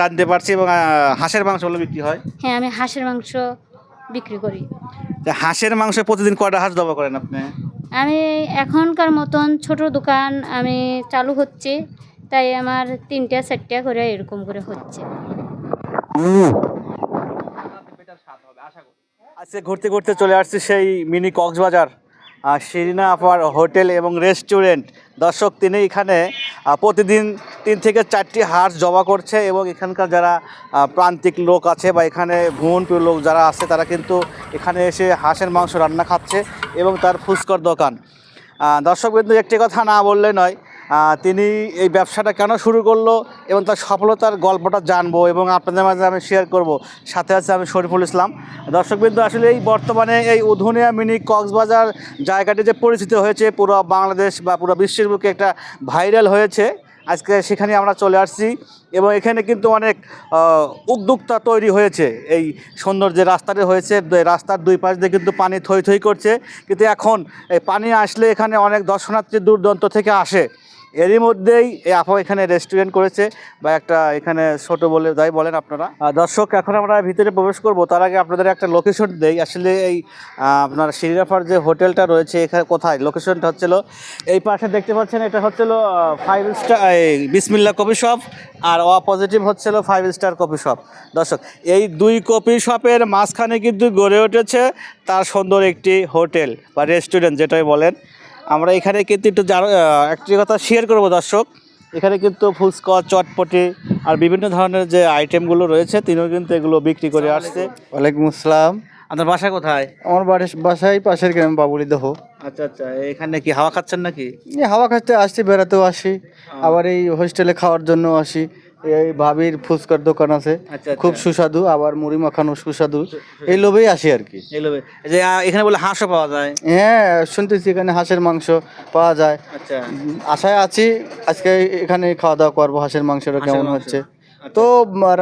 জানতে পারছি এবং হাঁসের মাংস বলে বিক্রি হয়। হ্যাঁ আমি হাঁসের মাংস বিক্রি করি। তা হাঁসের মাংস প্রতিদিন কয়টা হাঁস জবা করেন আপনি? আমি এখনকার মতন ছোট দোকান আমি চালু হচ্ছে তাই আমার তিনটা চারটা করে এরকম করে হচ্ছে। আজকে ঘুরতে ঘুরতে চলে আসছি সেই মিনি কক্সবাজার। শিরিনা আপার হোটেল এবং রেস্টুরেন্ট। দর্শক, তিনি এখানে প্রতিদিন তিন থেকে চারটি হাঁস জমা করছে এবং এখানকার যারা প্রান্তিক লোক আছে বা এখানে ভ্রমণপ্রিয় লোক যারা আছে, তারা কিন্তু এখানে এসে হাঁসের মাংস রান্না খাচ্ছে এবং তার ফুসকর দোকান। দর্শক একটি কথা না বললে নয় তিনি এই ব্যবসাটা কেন শুরু করল এবং তার সফলতার গল্পটা জানব এবং আপনাদের মাঝে আমি শেয়ার করব। সাথে আছে আমি শরীফুল ইসলাম। দর্শকবিন্দু, আসলে এই বর্তমানে এই উধুনিয়া মিনি কক্সবাজার জায়গাটি যে পরিচিত হয়েছে, পুরো বাংলাদেশ বা পুরো বিশ্বের বুকে একটা ভাইরাল হয়েছে। আজকে সেখানে আমরা চলে আসছি এবং এখানে কিন্তু অনেক উদ্যোক্তা তৈরি হয়েছে। এই সুন্দর যে রাস্তাটি হয়েছে রাস্তার দুই পাশ দিয়ে কিন্তু পানি থই থই করছে। কিন্তু এখন এই পানি আসলে এখানে অনেক দর্শনার্থী দূর দূরান্ত থেকে আসে। এরই মধ্যেই এই আপা এখানে রেস্টুরেন্ট করেছে বা একটা এখানে ছোট বলে যাই বলেন আপনারা। দর্শক, এখন আমরা ভিতরে প্রবেশ করব। তার আগে আপনাদের একটা লোকেশন দেই। আসলে এই আপনার শিরিরাফার যে হোটেলটা রয়েছে এখানে কোথায়? লোকেশনটা হচ্ছিল এই পাশে দেখতে পাচ্ছেন, এটা হচ্ছিল ফাইভ স্টার এই বিসমিল্লা কফি শপ আর অপজিটিভ হচ্ছিল ফাইভ স্টার কফি শপ। দর্শক, এই দুই কফি শপের মাঝখানে কিন্তু গড়ে উঠেছে তার সুন্দর একটি হোটেল বা রেস্টুরেন্ট যেটাই বলেন। আমরা এখানে কিন্তু একটু আহ, একটি কথা শেয়ার করব দর্শক। এখানে কিন্তু ফুচকা চটপটি আর বিভিন্ন ধরনের যে আইটেমগুলো রয়েছে তিনিও কিন্তু এগুলো বিক্রি করে আসছে। ওয়ালাইকুম আসসালাম। আপনার বাসা কোথায়? আমার বাড়ি বাসায় পাশের গ্রাম বাবুলি দহ। আচ্ছা আচ্ছা। এখানে কি হাওয়া খাচ্ছেন নাকি? হাওয়া খাচ্ছে আসছি বেড়াতেও আসি। আবার এই হোস্টেলে খাওয়ার জন্য আসি। এই ভাবির ফুচকার দোকান আছে। আচ্ছা, খুব আচ্ছা। সুস্বাদু আবার মুড়ি মাখানো সুস্বাদু। এই লোভেই আসি আর কি। এই যে এখানে বলে হাঁসও পাওয়া যায়। হ্যাঁ শুনতেছি এখানে হাঁসের মাংস পাওয়া যায়। আচ্ছা। আশায় আছি আজকে এখানে খাওয়া দাওয়া করব হাঁসের মাংসটা কেমন হচ্ছে। তো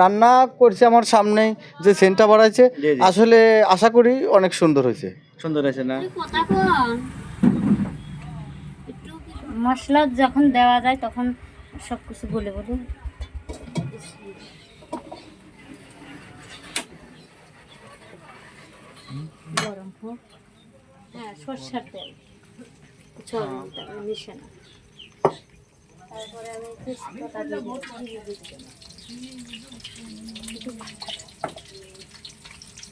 রান্না করছে আমার সামনেই যে সেন্টটা বাড়াইছে। আসলে আশা করি অনেক সুন্দর হয়েছে। সুন্দর হয়েছে না? মশলা যখন দেওয়া যায় তখন সব কিছু বলে বলে গরম হোক। হ্যাঁ সর্ষার তেল। চল মিশে না। তারপরে আমি তেজপাতা দিয়ে দিচ্ছি।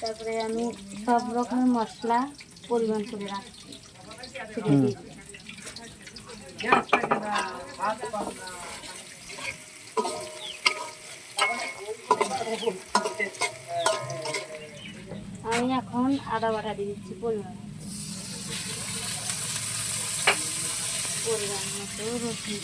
তারপরে আমি সব রকমের মশলা পরিমাণ করে রাখছি। আমি এখন আদা বাটা দিয়ে দিচ্ছি পরিমাণ পরিমাণ মতো রসুন।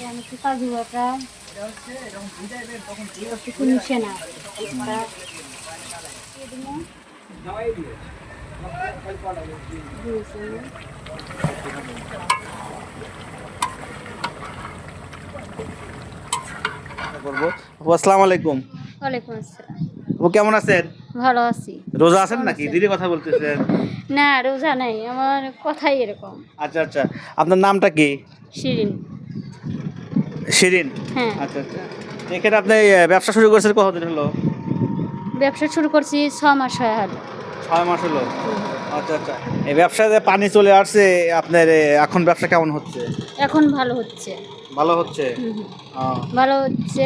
আমি একটু কাজু বাটা। একটু ওটা দিয়ে দিলাম। দুই চামচ। করব আসসালামু আলাইকুম। ওয়ালাইকুম আসসালাম। ও কেমন আছেন? ভালো আছি। রোজা আছেন নাকি? দিদি কথা বলতেছেন। না রোজা নাই আমার কথাই এরকম। আচ্ছা আচ্ছা। আপনার নামটা কি? শিরিন। শিরিন? হ্যাঁ। আচ্ছা আচ্ছা। এখানে আপনি ব্যবসা শুরু করেছেন কতদিন হলো? ব্যবসা শুরু করছি ছ মাস হয়ে হলো ছয় মাস হলো? আচ্ছা আচ্ছা। এই ব্যবসাতে পানি চলে আসছে আপনার এ, এখন ব্যবসা কেমন হচ্ছে? এখন ভালো হচ্ছে। ভালো হচ্ছে? হুম হুম। ও। ভালো হচ্ছে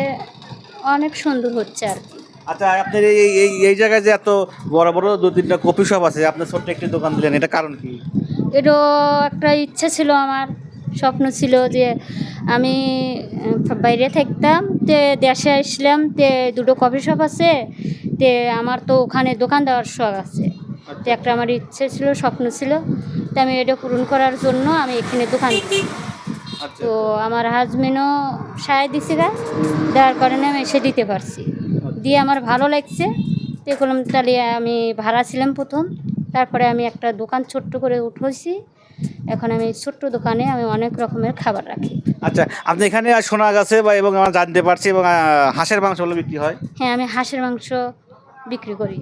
অনেক সুন্দর হচ্ছে আর কি। আচ্ছা আপনার এই এই এই জায়গায় যে এত বড় বড় দু তিনটা কফি শপ আছে আপনার ছোট্ট একটি দোকান দিলেন এটা কারণ কি? এটা একটা ইচ্ছা ছিল আমার স্বপ্ন ছিল যে আমি আহ, বাইরে থাকতাম তে দেশে আসলাম তে দুটো কফি শপ আছে তে আমার তো ওখানে দোকান দেওয়ার শখ আছে। তো একটা আমার ইচ্ছে ছিল স্বপ্ন ছিল। তো আমি এটা পূরণ করার জন্য আমি এখানে দোকান দিই আচ্ছা তো আমার হাজবেন্ডও সায় দিছে গা। দেওয়ার কারণে আমি এসে দিতে পারছি। দিয়ে আমার ভালো লাগছে। তো তাহলে আমি ভাড়া ছিলাম প্রথম। তারপরে আমি একটা দোকান ছোট্ট করে উঠেছি। এখন আমি ছোট্ট দোকানে আমি অনেক রকমের খাবার রাখি। আচ্ছা আপনি এখানে আর শোনা গেছে বা এবং আমরা জানতে পারছি এবং হাঁসের মাংস বলে বিক্রি হয়। হ্যাঁ আমি হাঁসের মাংস বিক্রি করি।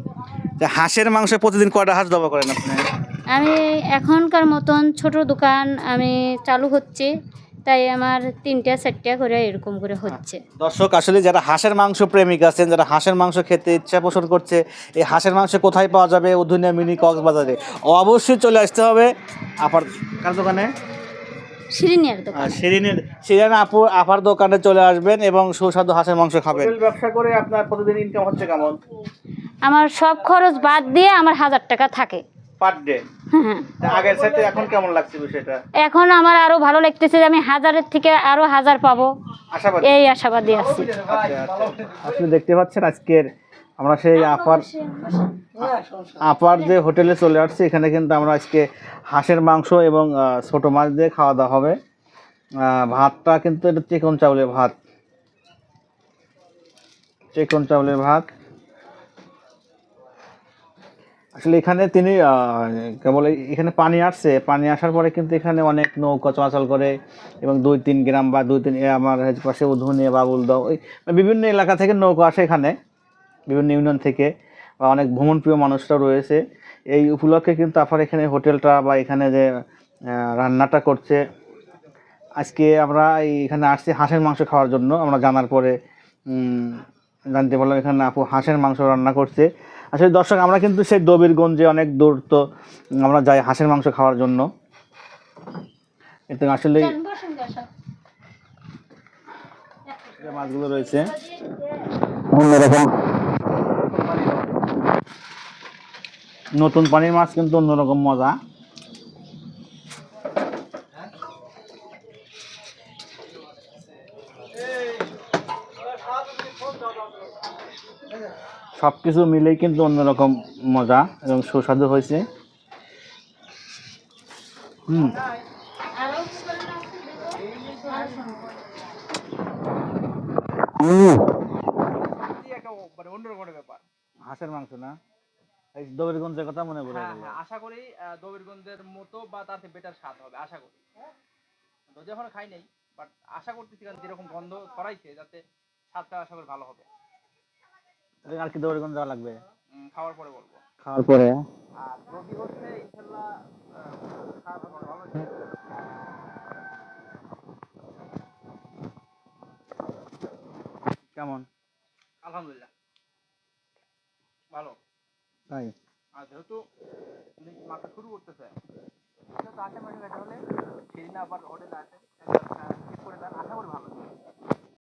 হাঁসের মাংস প্রতিদিন কয়টা হাঁস জবা করেন আপনি? আমি এখনকার মতন ছোট দোকান আমি চালু হচ্ছে তাই আমার তিনটা চারটা করে এরকম করে হচ্ছে। দর্শক আসলে যারা হাঁসের মাংস প্রেমিক আছেন যারা হাঁসের মাংস খেতে ইচ্ছা পোষণ করছে এই হাঁসের মাংস কোথায় পাওয়া যাবে? উধুনিয়া মিনি কক্সবাজারে। অবশ্যই চলে আসতে হবে। আপার কার দোকানে? শিরিনিয়ার দোকান। আর শিরিনের শিরিন আপু আপার দোকানে চলে আসবেন এবং সুস্বাদু হাঁসের মাংস খাবেন। ব্যবসা করে আপনার প্রতিদিন ইনকাম হচ্ছে কেমন? আমার সব খরচ বাদ দিয়ে আমার হাজার টাকা থাকে। পার ডে হ্যাঁ। আগের সাথে এখন কেমন লাগছে বিষয়টা? এখন আমার আরও ভালো লাগতেছে যে আমি হাজারের থেকে আরও হাজার পাবো। এই আশাবাদী আছি। আসলে দেখতে পাচ্ছেন আজকের আমরা সেই আপার আপার যে হোটেলে চলে আসছি এখানে কিন্তু আমরা আজকে হাঁসের মাংস এবং ছোট মাছ দিয়ে খাওয়া দাওয়া হবে। ভাতটা কিন্তু এটা চিকন চাউলের ভাত। চিকন চাউলের ভাত। আসলে এখানে তিনি কেবল এখানে পানি আসছে। পানি আসার পরে কিন্তু এখানে অনেক নৌকা চলাচল করে এবং দুই তিন গ্রাম বা দুই তিন আমার পাশে উধুনিয়া বাবুলদাও ওই বিভিন্ন এলাকা থেকে নৌকা আসে এখানে বিভিন্ন ইউনিয়ন থেকে। বা অনেক ভ্রমণপ্রিয় মানুষরা রয়েছে। এই উপলক্ষে কিন্তু আপনার এখানে হোটেলটা বা এখানে যে রান্নাটা করছে আজকে আমরা এই- এখানে আসছি হাঁসের মাংস খাওয়ার জন্য। আমরা জানার পরে জানতে পারলাম এখানে আপু হাঁসের মাংস রান্না করছে। আসলে দর্শক আমরা কিন্তু সেই দবিরগঞ্জে অনেক দূর তো আমরা যাই হাঁসের মাংস খাওয়ার জন্য। আসলে মাছগুলো রয়েছে। অন্যরকম নতুন পানির মাছ কিন্তু অন্যরকম মজা। সব কিছু মিলেই কিন্তু অন্যরকম মজা এবং সুস্বাদু হয়েছে। হুম। হাঁসের মাংস না? দবিরগঞ্জের কথা মনে পড়ে হ্যাঁ গেল। হ্যাঁ আশা করি দবিরগঞ্জের মতো বা তার থেকে বেটার স্বাদ হবে আশা করি। যদি এখনও খাই নাই বাট আশা করতেছি কারণ যেরকম গন্ধ ছড়াইছে যাতে স্বাদটা আশা করি ভালো হবে। আর কি দবিরগঞ্জ যাওয়া লাগবে? খাওয়ার পরে বলব। খাওয়ার পরে? আর রবি হচ্ছে ভালো কেমন? আলহামদুলিল্লাহ। ভালো। তাই। আর যেহেতু মাথা শুরু করতেছে আশা আশেপাশে এটা হলে সেদিন আবার হোটেলে আছে check করে আশা করি ভালো।